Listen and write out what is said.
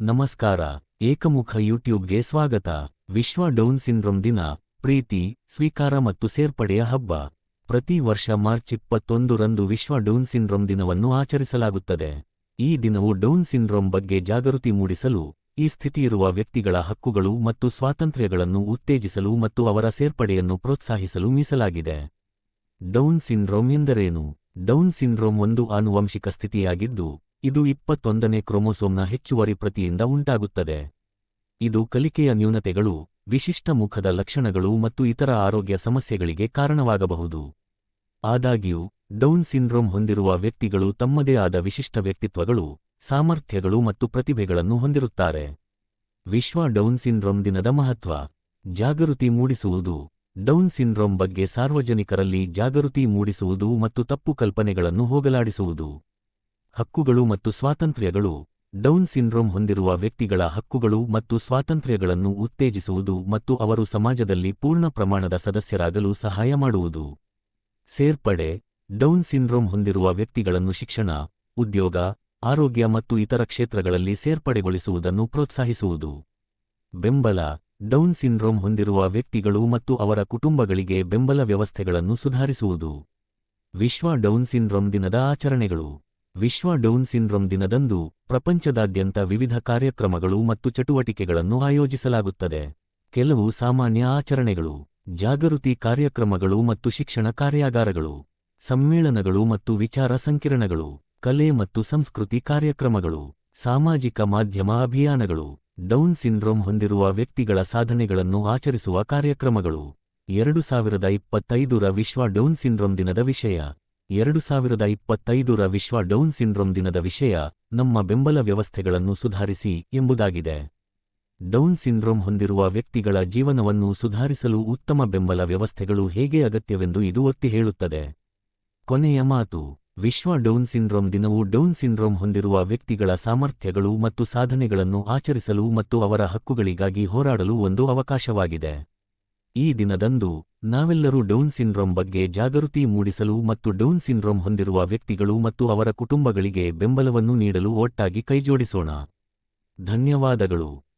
ನಮಸ್ಕಾರ, ಏಕಮುಖ ಯೂಟ್ಯೂಬ್ಗೆ ಸ್ವಾಗತ. ವಿಶ್ವ ಡೌನ್ ಸಿಂಡ್ರೋಮ್ ದಿನ, ಪ್ರೀತಿ, ಸ್ವೀಕಾರ ಮತ್ತು ಸೇರ್ಪಡೆಯ ಹಬ್ಬ. ಪ್ರತಿ ವರ್ಷ ಮಾರ್ಚ್ ಇಪ್ಪತ್ತೊಂದು ರಂದು ವಿಶ್ವ ಡೌನ್ ಸಿಂಡ್ರೋಮ್ ದಿನವನ್ನು ಆಚರಿಸಲಾಗುತ್ತದೆ. ಈ ದಿನವು ಡೌನ್ ಸಿಂಡ್ರೋಮ್ ಬಗ್ಗೆ ಜಾಗೃತಿ ಮೂಡಿಸಲು, ಈ ಸ್ಥಿತಿಯಿರುವ ವ್ಯಕ್ತಿಗಳ ಹಕ್ಕುಗಳು ಮತ್ತು ಸ್ವಾತಂತ್ರ್ಯಗಳನ್ನು ಉತ್ತೇಜಿಸಲು ಮತ್ತು ಅವರ ಸೇರ್ಪಡೆಯನ್ನು ಪ್ರೋತ್ಸಾಹಿಸಲು ಮೀಸಲಾಗಿದೆ. ಡೌನ್ ಸಿಂಡ್ರೋಮ್ ಎಂದರೇನು? ಡೌನ್ ಸಿಂಡ್ರೋಮ್ ಒಂದು ಆನುವಂಶಿಕ ಸ್ಥಿತಿಯಾಗಿದ್ದು, ಇದು ಇಪ್ಪತ್ತೊಂದನೇ ಕ್ರೋಮೋಸೋಮ್ನ ಹೆಚ್ಚುವರಿ ಪ್ರತಿಯಿಂದ ಉಂಟಾಗುತ್ತದೆ. ಇದು ಕಲಿಕೆಯ ನ್ಯೂನತೆಗಳು, ವಿಶಿಷ್ಟ ಮುಖದ ಲಕ್ಷಣಗಳು ಮತ್ತು ಇತರ ಆರೋಗ್ಯ ಸಮಸ್ಯೆಗಳಿಗೆ ಕಾರಣವಾಗಬಹುದು. ಆದಾಗ್ಯೂ, ಡೌನ್ ಸಿಂಡ್ರೋಮ್ ಹೊಂದಿರುವ ವ್ಯಕ್ತಿಗಳು ತಮ್ಮದೇ ಆದ ವಿಶಿಷ್ಟ ವ್ಯಕ್ತಿತ್ವಗಳು, ಸಾಮರ್ಥ್ಯಗಳು ಮತ್ತು ಪ್ರತಿಭೆಗಳನ್ನು ಹೊಂದಿರುತ್ತಾರೆ. ವಿಶ್ವ ಡೌನ್ ಸಿಂಡ್ರೋಮ್ ದಿನದ ಮಹತ್ವ, ಜಾಗೃತಿ ಮೂಡಿಸುವುದು. ಡೌನ್ ಸಿಂಡ್ರೋಮ್ ಬಗ್ಗೆ ಸಾರ್ವಜನಿಕರಲ್ಲಿ ಜಾಗೃತಿ ಮೂಡಿಸುವುದು ಮತ್ತು ತಪ್ಪು ಕಲ್ಪನೆಗಳನ್ನು ಹೋಗಲಾಡಿಸುವುದು. ಹಕ್ಕುಗಳು ಮತ್ತು ಸ್ವಾತಂತ್ರ್ಯಗಳು. ಡೌನ್ ಸಿಂಡ್ರೋಮ್ ಹೊಂದಿರುವ ವ್ಯಕ್ತಿಗಳ ಹಕ್ಕುಗಳು ಮತ್ತು ಸ್ವಾತಂತ್ರ್ಯಗಳನ್ನು ಉತ್ತೇಜಿಸುವುದು ಮತ್ತು ಅವರು ಸಮಾಜದಲ್ಲಿ ಪೂರ್ಣ ಪ್ರಮಾಣದ ಸದಸ್ಯರಾಗಲು ಸಹಾಯ ಮಾಡುವುದು. ಸೇರ್ಪಡೆ. ಡೌನ್ ಸಿಂಡ್ರೋಮ್ ಹೊಂದಿರುವ ವ್ಯಕ್ತಿಗಳನ್ನು ಶಿಕ್ಷಣ, ಉದ್ಯೋಗ, ಆರೋಗ್ಯ ಮತ್ತು ಇತರ ಕ್ಷೇತ್ರಗಳಲ್ಲಿ ಸೇರ್ಪಡೆಗೊಳಿಸುವುದನ್ನು ಪ್ರೋತ್ಸಾಹಿಸುವುದು. ಬೆಂಬಲ. ಡೌನ್ ಸಿಂಡ್ರೋಮ್ ಹೊಂದಿರುವ ವ್ಯಕ್ತಿಗಳು ಮತ್ತು ಅವರ ಕುಟುಂಬಗಳಿಗೆ ಬೆಂಬಲ ವ್ಯವಸ್ಥೆಗಳನ್ನು ಸುಧಾರಿಸುವುದು. ವಿಶ್ವ ಡೌನ್ ಸಿಂಡ್ರೋಮ್ ದಿನದ ಆಚರಣೆಗಳು. ವಿಶ್ವ ಡೌನ್ ಸಿಂಡ್ರೋಮ್ ದಿನದಂದು ಪ್ರಪಂಚದಾದ್ಯಂತ ವಿವಿಧ ಕಾರ್ಯಕ್ರಮಗಳು ಮತ್ತು ಚಟುವಟಿಕೆಗಳನ್ನು ಆಯೋಜಿಸಲಾಗುತ್ತದೆ. ಕೆಲವು ಸಾಮಾನ್ಯ ಆಚರಣೆಗಳು, ಜಾಗೃತಿ ಕಾರ್ಯಕ್ರಮಗಳು ಮತ್ತು ಶಿಕ್ಷಣ ಕಾರ್ಯಾಗಾರಗಳು, ಸಮ್ಮೇಳನಗಳು ಮತ್ತು ವಿಚಾರ ಸಂಕಿರಣಗಳು, ಕಲೆ ಮತ್ತು ಸಂಸ್ಕೃತಿ ಕಾರ್ಯಕ್ರಮಗಳು, ಸಾಮಾಜಿಕ ಮಾಧ್ಯಮ ಅಭಿಯಾನಗಳು ಡೌನ್ ಸಿಂಡ್ರೋಮ್ ಹೊಂದಿರುವ ವ್ಯಕ್ತಿಗಳ ಸಾಧನೆಗಳನ್ನು ಆಚರಿಸುವ ಕಾರ್ಯಕ್ರಮಗಳು. ಎರಡು ಸಾವಿರದ ಇಪ್ಪತ್ತೈದರ ವಿಶ್ವ ಡೌನ್ ಸಿಂಡ್ರೋಮ್ ದಿನದ ವಿಷಯ. ಎರಡು ಸಾವಿರದ ಇಪ್ಪತ್ತೈದರ ವಿಶ್ವ ಡೌನ್ ಸಿಂಡ್ರೋಮ್ ದಿನದ ವಿಷಯ, ನಮ್ಮ ಬೆಂಬಲ ವ್ಯವಸ್ಥೆಗಳನ್ನು ಸುಧಾರಿಸಿ ಎಂಬುದಾಗಿದೆ. ಡೌನ್ ಸಿಂಡ್ರೋಮ್ ಹೊಂದಿರುವ ವ್ಯಕ್ತಿಗಳ ಜೀವನವನ್ನು ಸುಧಾರಿಸಲು ಉತ್ತಮ ಬೆಂಬಲ ವ್ಯವಸ್ಥೆಗಳು ಹೇಗೆ ಅಗತ್ಯವೆಂದು ಇದು ಒತ್ತಿ ಹೇಳುತ್ತದೆ. ಕೊನೆಯ ಮಾತು. ವಿಶ್ವ ಡೌನ್ ಸಿಂಡ್ರೋಮ್ ದಿನವು ಡೌನ್ ಸಿಂಡ್ರೋಮ್ ಹೊಂದಿರುವ ವ್ಯಕ್ತಿಗಳ ಸಾಮರ್ಥ್ಯಗಳು ಮತ್ತು ಸಾಧನೆಗಳನ್ನು ಆಚರಿಸಲು ಮತ್ತು ಅವರ ಹಕ್ಕುಗಳಿಗಾಗಿ ಹೋರಾಡಲು ಒಂದು ಅವಕಾಶವಾಗಿದೆ. ಈ ದಿನದಂದು ನಾವೆಲ್ಲರೂ ಡೌನ್ ಸಿಂಡ್ರೋಮ್ ಬಗ್ಗೆ ಜಾಗೃತಿ ಮೂಡಿಸಲು ಮತ್ತು ಡೌನ್ ಸಿಂಡ್ರೋಮ್ ಹೊಂದಿರುವ ವ್ಯಕ್ತಿಗಳು ಮತ್ತು ಅವರ ಕುಟುಂಬಗಳಿಗೆ ಬೆಂಬಲವನ್ನು ನೀಡಲು ಒಟ್ಟಾಗಿ ಕೈಜೋಡಿಸೋಣ. ಧನ್ಯವಾದಗಳು.